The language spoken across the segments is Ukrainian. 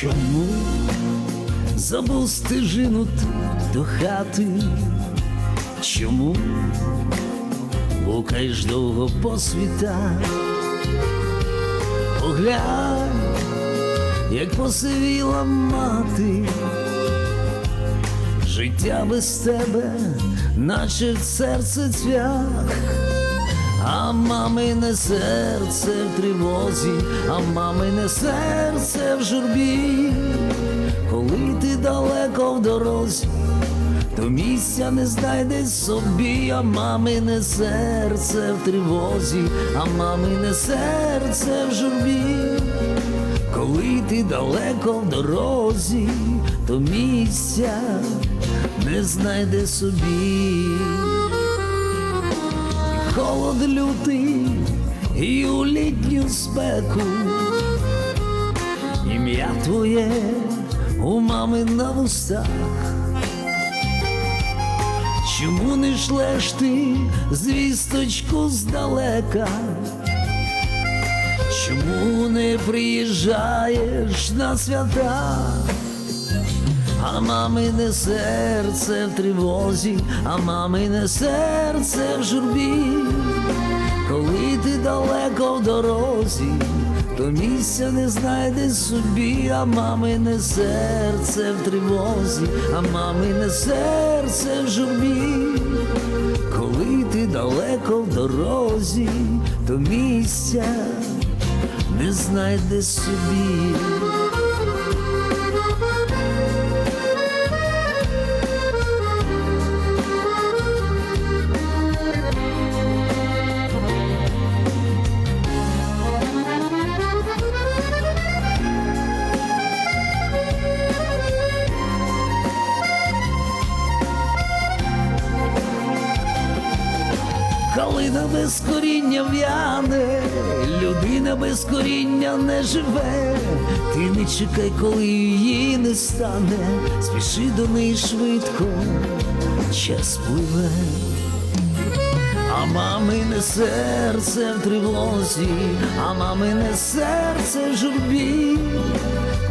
Чому забув стежину до хати? Чому блукаєш довго по світах? Поглянь, як посивіла мати, життя без тебе, наче серце цвях. Мамине серце в тривозі, а мамине серце в журбі, коли ти далеко в дорозі, то місця не знайдеш собі, а мамине серце в тривозі, а мамине серце в журбі, коли ти далеко в дорозі, то місця не знайде собі холод лютий і у літню спеку, ім'я твоє у мами на вустах. Чому не шлеш ти звісточку здалека? Чому не приїжджаєш на свята? А мамине серце в тривозі, а мамине серце в журбі, коли ти далеко в дорозі, то місця не знайдеш собі, а мамине серце в тривозі, а мамине серце в журбі, коли ти далеко в дорозі, то місця не знайдеш собі. Калина без коріння в'яне, людина без коріння не живе, ти не чекай, коли її не стане, спіши до неї швидко, час пливе, а мамине серце в тривозі, а мамине серце в журбі,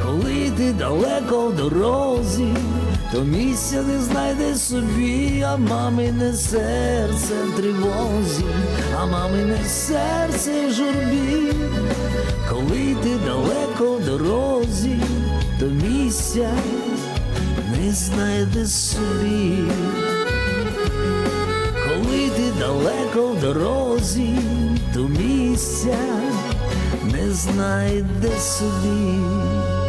коли ти далеко в дорозі, то місця не знайде собі, а мамине серце в тривозі, а мамине серце в журбі, коли ти далеко в дорозі, то місця не знайде собі, коли ти далеко в дорозі, то місця не знайде собі.